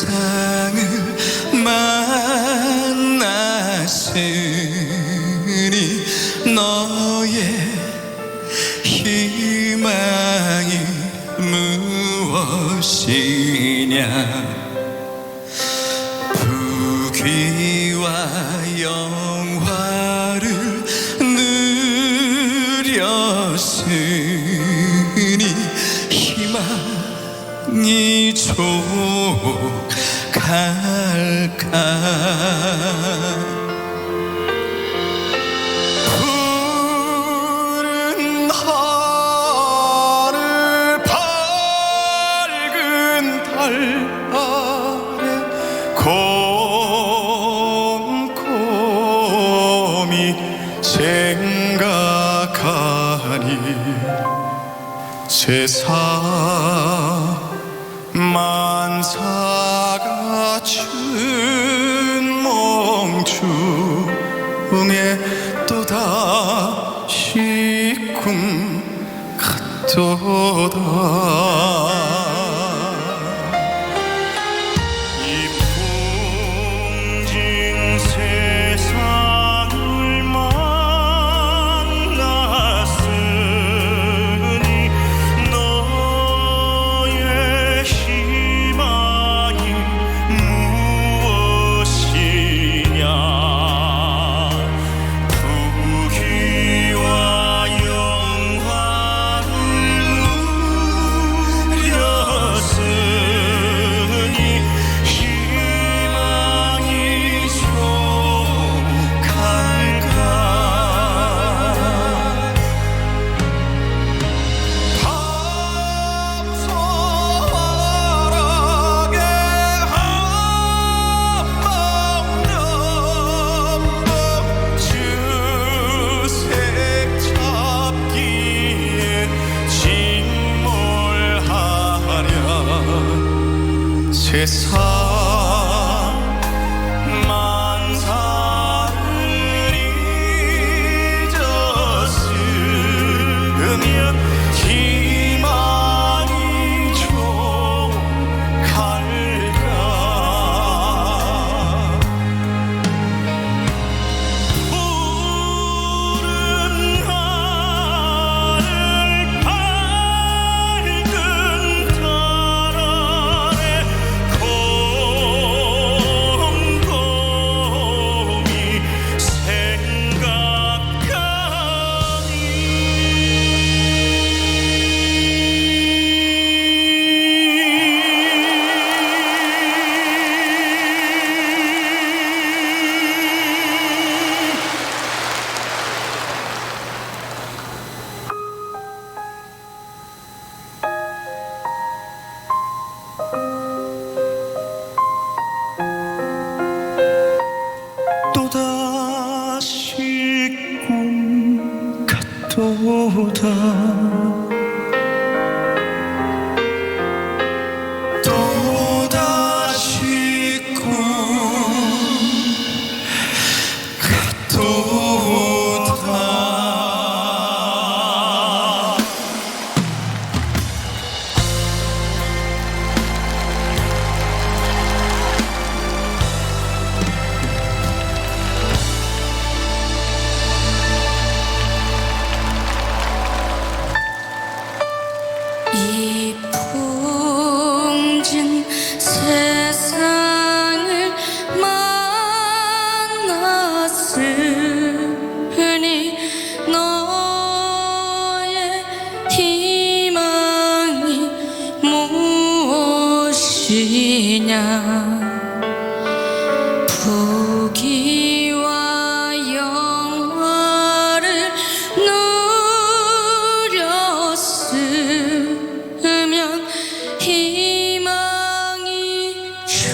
세상을 만났으니 너의 희망이 무엇이냐? 부귀와 영화를 누렸으니 희망이 좋 할까? 푸른 하늘 밝은 달 아래 곰곰이 생각하니 세상 또다시 꿈 같도다 같 무엇이냐? 부귀와 영화를 누렸으면 희망이 족